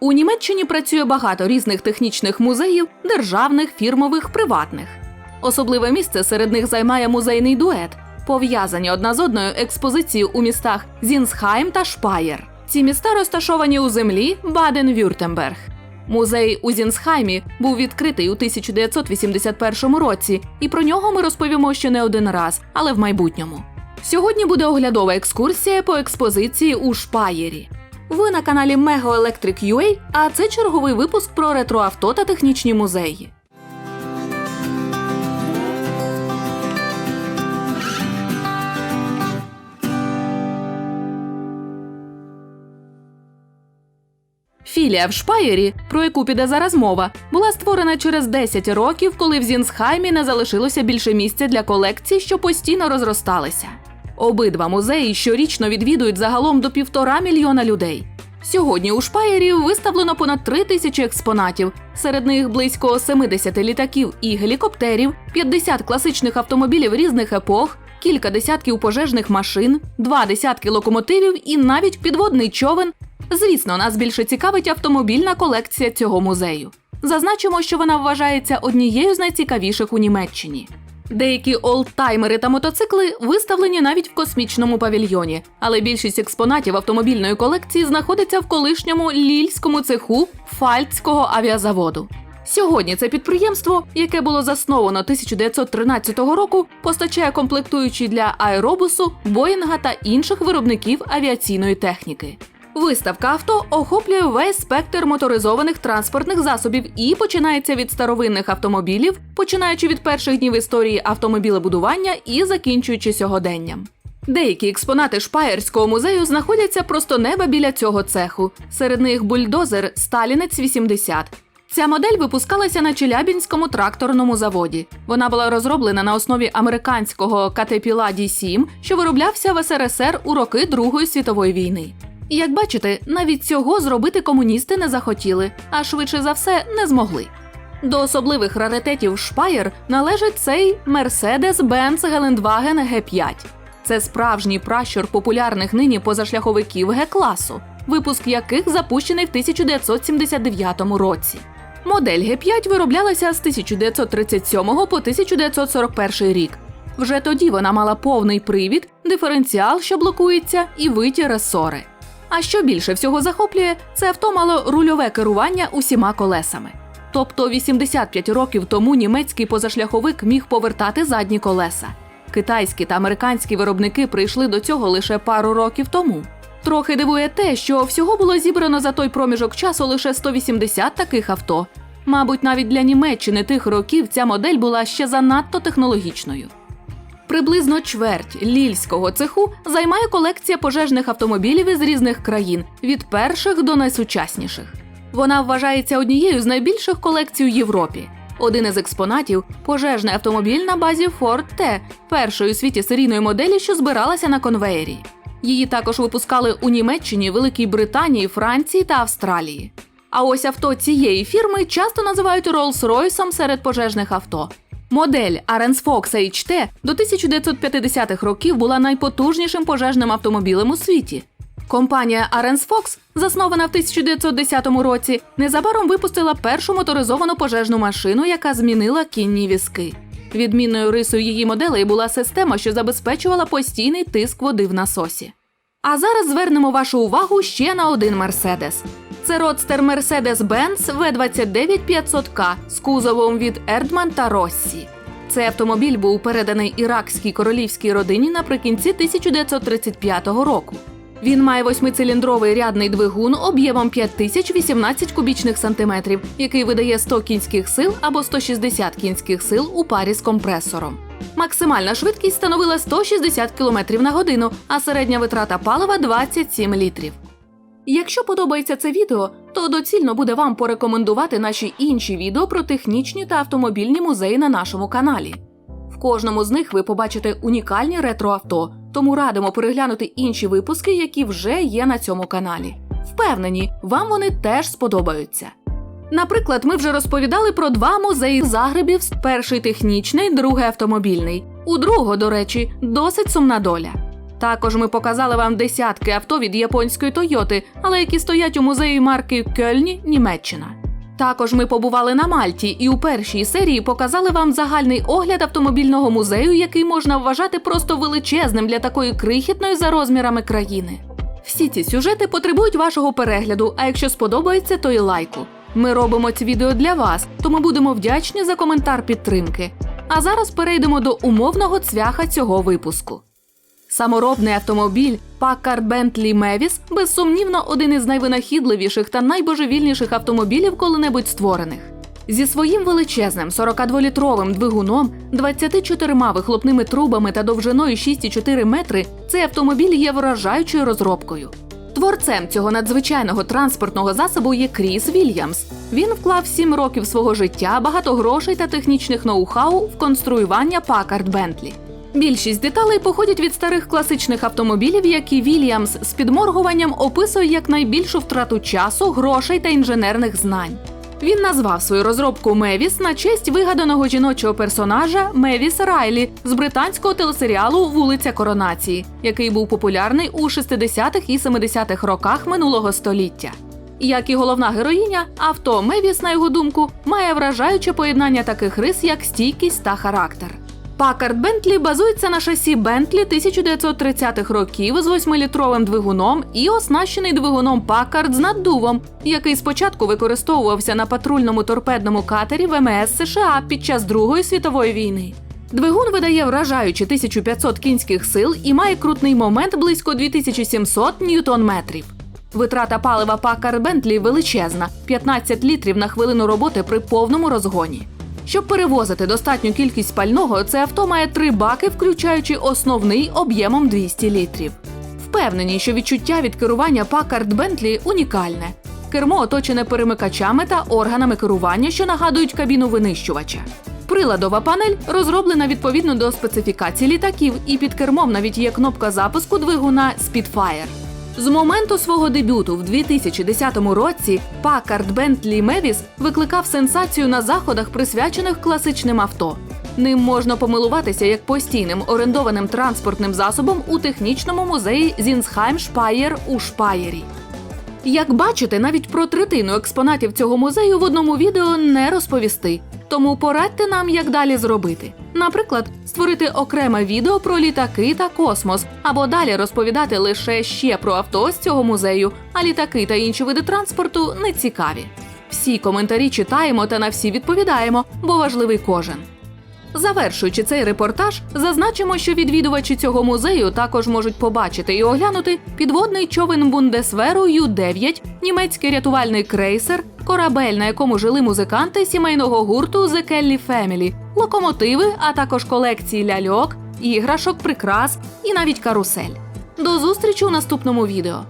У Німеччині працює багато різних технічних музеїв, державних, фірмових, приватних. Особливе місце серед них займає музейний дует, пов'язані одна з одною експозиції у містах Зінсхайм та Шпаєр. Ці міста розташовані у землі Баден-Вюртемберг. Музей у Зінсхаймі був відкритий у 1981 році, і про нього ми розповімо ще не один раз, але в майбутньому. Сьогодні буде оглядова екскурсія по експозиції у Шпаєрі. Ви на каналі Mego Electric UA, а це черговий випуск про ретроавто та технічні музеї. Філія в Шпаєрі, про яку піде зараз мова, була створена через 10 років, коли в Зінсхаймі не залишилося більше місця для колекцій, що постійно розросталися. Обидва музеї щорічно відвідують загалом до півтора мільйона людей. Сьогодні у Шпаєрі виставлено понад три тисячі експонатів. Серед них близько 70 літаків і гелікоптерів, 50 класичних автомобілів різних епох, кілька десятків пожежних машин, два десятки локомотивів і навіть підводний човен. Звісно, нас більше цікавить автомобільна колекція цього музею. Зазначимо, що вона вважається однією з найцікавіших у Німеччині. Деякі олдтаймери та мотоцикли виставлені навіть в космічному павільйоні, але більшість експонатів автомобільної колекції знаходиться в колишньому лільському цеху Фальцького авіазаводу. Сьогодні це підприємство, яке було засновано 1913 року, постачає комплектуючі для аеробусу, Боїнга та інших виробників авіаційної техніки. Виставка авто охоплює весь спектр моторизованих транспортних засобів і починається від старовинних автомобілів, починаючи від перших днів історії автомобілебудування і закінчуючи сьогоденням. Деякі експонати Шпаєрського музею знаходяться просто неба біля цього цеху. Серед них бульдозер Сталінець 80. Ця модель випускалася на Челябінському тракторному заводі. Вона була розроблена на основі американського Caterpillar D7, що вироблявся в СРСР у роки Другої світової війни. Як бачите, навіть цього зробити комуністи не захотіли, а швидше за все не змогли. До особливих раритетів Шпаєр належить цей Mercedes-Benz Geländewagen G5. Це справжній пращур популярних нині позашляховиків Г-класу, випуск яких запущений в 1979 році. Модель Г5 вироблялася з 1937 по 1941 рік. Вже тоді вона мала повний привід, диференціал, що блокується, і виті ресори. А що більше всього захоплює, це авто мало рульове керування усіма колесами. Тобто 85 років тому німецький позашляховик міг повертати задні колеса. Китайські та американські виробники прийшли до цього лише пару років тому. Трохи дивує те, що всього було зібрано за той проміжок часу лише 180 таких авто. Мабуть, навіть для Німеччини тих років ця модель була ще занадто технологічною. Приблизно чверть лільського цеху займає колекція пожежних автомобілів із різних країн від перших до найсучасніших. Вона вважається однією з найбільших колекцій у Європі. Один із експонатів пожежний автомобіль на базі Ford T, першої у світі серійної моделі, що збиралася на конвеєрі. Її також випускали у Німеччині, Великій Британії, Франції та Австралії. А ось авто цієї фірми часто називають Rolls-Royce серед пожежних авто. Модель Arens Fox HT до 1950-х років була найпотужнішим пожежним автомобілем у світі. Компанія Arens Fox, заснована в 1910 році, незабаром випустила першу моторизовану пожежну машину, яка змінила кінні візки. Відмінною рисою її моделей була система, що забезпечувала постійний тиск води в насосі. А зараз звернемо вашу увагу ще на один Мерседес. Це родстер Mercedes-Benz V29 500K з кузовом від Erdmann та Rossi. Цей автомобіль був переданий іракській королівській родині наприкінці 1935 року. Він має восьмициліндровий рядний двигун об'ємом 5018 кубічних сантиметрів, який видає 100 кінських сил або 160 кінських сил у парі з компресором. Максимальна швидкість становила 160 км на годину, а середня витрата палива 27 літрів. Якщо подобається це відео, то доцільно буде вам порекомендувати наші інші відео про технічні та автомобільні музеї на нашому каналі. В кожному з них ви побачите унікальні ретроавто, тому радимо переглянути інші випуски, які вже є на цьому каналі. Впевнені, вам вони теж сподобаються. Наприклад, ми вже розповідали про два музеї Загребів: перший технічний, другий автомобільний. У другого, до речі, досить сумна доля. Також ми показали вам десятки авто від японської Тойоти, але які стоять у музеї марки Кельні, Німеччина. Також ми побували на Мальті і у першій серії показали вам загальний огляд автомобільного музею, який можна вважати просто величезним для такої крихітної за розмірами країни. Всі ці сюжети потребують вашого перегляду, а якщо сподобається, то і лайку. Ми робимо ці відео для вас, тому будемо вдячні за коментар підтримки. А зараз перейдемо до умовного цвяха цього випуску. Саморобний автомобіль Packard Bentley Mavis безсумнівно один із найвинахідливіших та найбожевільніших автомобілів коли-небудь створених. Зі своїм величезним 42-літровим двигуном, 24 вихлопними трубами та довжиною 6,4 метри, цей автомобіль є вражаючою розробкою. Творцем цього надзвичайного транспортного засобу є Кріс Вільямс. Він вклав 7 років свого життя, багато грошей та технічних ноу-хау в конструювання Packard Bentley. Більшість деталей походять від старих класичних автомобілів, які Вільямс з підморгуванням описує як найбільшу втрату часу, грошей та інженерних знань. Він назвав свою розробку Мевіс на честь вигаданого жіночого персонажа Мевіс Райлі з британського телесеріалу Вулиця Коронації, який був популярний у 60-х і 70-х роках минулого століття. Як і головна героїня, авто Мевіс, на його думку, має вражаюче поєднання таких рис, як стійкість та характер. Пакард Бентлі базується на шасі Бентлі 1930-х років з 8-літровим двигуном і оснащений двигуном Пакард з наддувом, який спочатку використовувався на патрульному торпедному катері ВМС США під час Другої світової війни. Двигун видає вражаючі 1500 кінських сил і має крутний момент близько 2700 ньютон-метрів. Витрата палива Пакард Бентлі величезна 15 літрів на хвилину роботи при повному розгоні. Щоб перевозити достатню кількість пального, це авто має три баки, включаючи основний об'ємом 200 літрів. Впевнені, що відчуття від керування Packard Bentley унікальне. Кермо оточене перемикачами та органами керування, що нагадують кабіну винищувача. Приладова панель розроблена відповідно до специфікацій літаків, і під кермом навіть є кнопка запуску двигуна Spitfire. З моменту свого дебюту в 2010 році Packard Bentley Mavis викликав сенсацію на заходах, присвячених класичним авто. Ним можна помилуватися як постійним орендованим транспортним засобом у технічному музеї Зінсхайм Шпаєр у Шпаєрі. Як бачите, навіть про третину експонатів цього музею в одному відео не розповісти. Тому порадьте нам, як далі зробити. Наприклад, створити окреме відео про літаки та космос, або далі розповідати лише ще про авто з цього музею, а літаки та інші види транспорту не цікаві. Всі коментарі читаємо та на всі відповідаємо, бо важливий кожен. Завершуючи цей репортаж, зазначимо, що відвідувачі цього музею також можуть побачити і оглянути підводний човен Бундесверу Ю-9, німецький рятувальний крейсер, корабель, на якому жили музиканти сімейного гурту The Kelly Family, локомотиви, а також колекції ляльок, іграшок, прикрас і навіть карусель. До зустрічі у наступному відео.